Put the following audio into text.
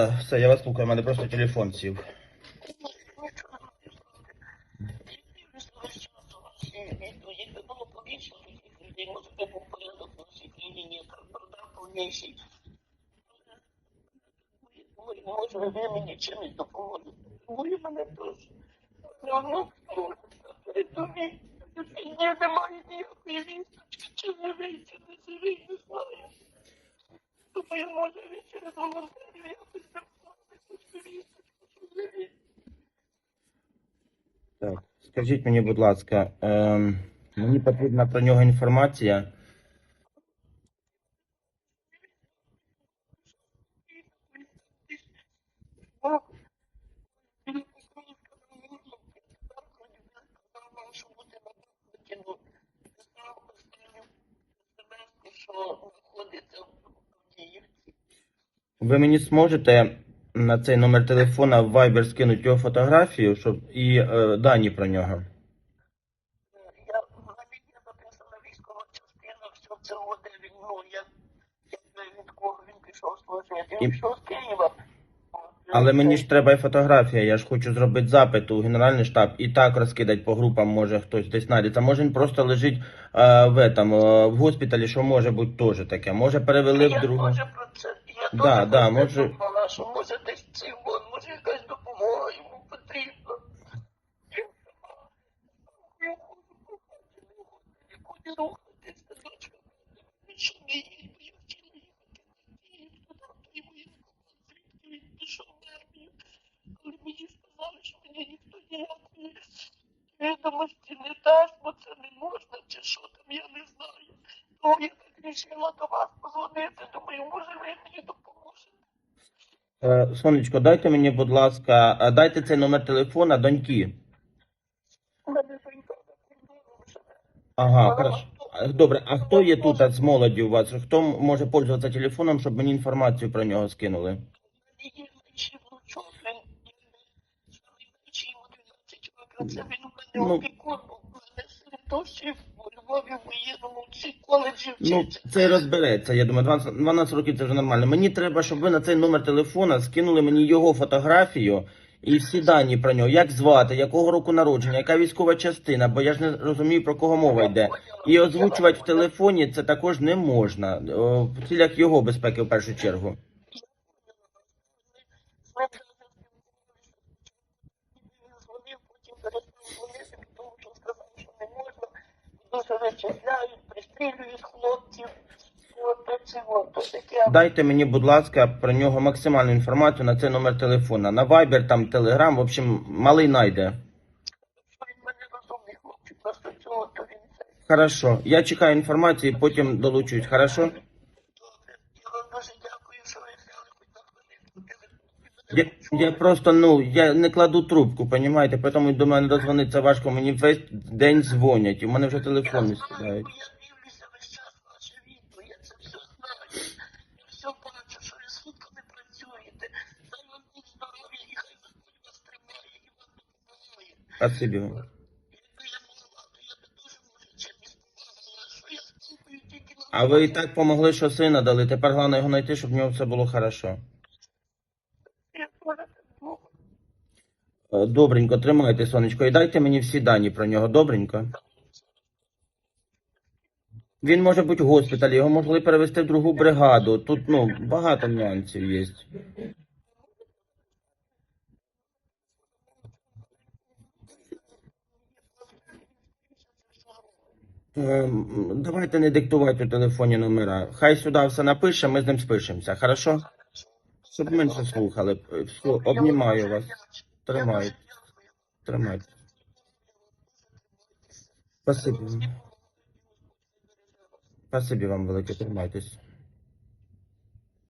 да, все, я вас слухаю, у мене просто телефон сів. Не можу. Я може ви мені чимось допоможете. Ви мене теж. Тобі ні, немає ніякої вісточки, чи живий, чи не живий, не знаю. Думаю, може, ви через волонтерів якось записати цю вісточку, чи живий. Так, скажіть мені, будь ласка, ем, мені потрібна про нього інформація. Ви мені зможете на цей номер телефона в Viber скинути його фотографію, щоб і е, дані про нього. Я все це він, ну, я, я від кого він пішов служити. І- Він пішов з Києва. Але мені ж треба і фотографія, я ж хочу зробити запит у Генеральний штаб і так розкидати по групам, може хтось десь знайдеться. Може він просто лежить е, в, этом, е, в госпіталі, що може бути теж таке. Може перевели в Я другу. теж про це, я Да, теж да, про це може- думала, що може десь вон, може якась допомога йому потрібна. Я хочу дочка. Що не воєнкомат, звідки він пішов в армію. Мені сказали, що мені ніхто ніякої відомості не дасть, бо це не можна, чи що там, я не знаю. Тому я так рішила до вас позвонити, думаю, може ви мені допоможете. Е, Сонечко, дайте мені, будь ласка, е, дайте цей номер телефона доньки. Ага, хорошо. Е, Добре, а хто є тут з молоді у вас? Хто може пользуватися телефоном, щоб мені інформацію про нього скинули? Її вночі внучок, він вночі йому 12 років, це Ну. Середовщі у Львові в ці коледжі Ну, вчиться. це розбереться. Я думаю, 12, 12 років це вже нормально. Мені треба, щоб ви на цей номер телефона скинули мені його фотографію і всі дані про нього, як звати, якого року народження, яка військова частина, бо я ж не розумію, про кого мова йде. І озвучувати в телефоні це також не можна. О, В цілях його безпеки в першу чергу. Він дзвонив, потім перестав дзвонити, тому що сказав, що не можна. Дуже вичисляють, пристрілюють хлопців. Дайте мені, будь ласка, про нього максимальну інформацію на цей номер телефона. На Viber, там Telegram, в общем, малий найде. Він мене розумний хлопчик, просто цього, то він. Хорошо. Я чекаю інформації, потім долучусь. Хорошо? Я, я просто, ну, я не кладу трубку, понімаєте, тому до мене дозвониться важко, мені весь день дзвонять, і в мене вже телефон не сідають. На А ви і так помогли, що сина дали, тепер головне його знайти, щоб в нього все було хорошо. Я теж так думаю. Е, Добренько, тримайте, сонечко, і дайте мені всі дані про нього, добренько. Він може бути в госпіталі, його могли перевести в другу бригаду. Тут, ну, багато нюансів є. Ем, Давайте не диктувати у телефоні номера. Хай сюди все напише, ми з ним спишемося, хорошо? Щоб менше слухали. Обнімаю вас. Тримайте. Тримайте. Спасибі. Спасибі вам велике, тримайтесь.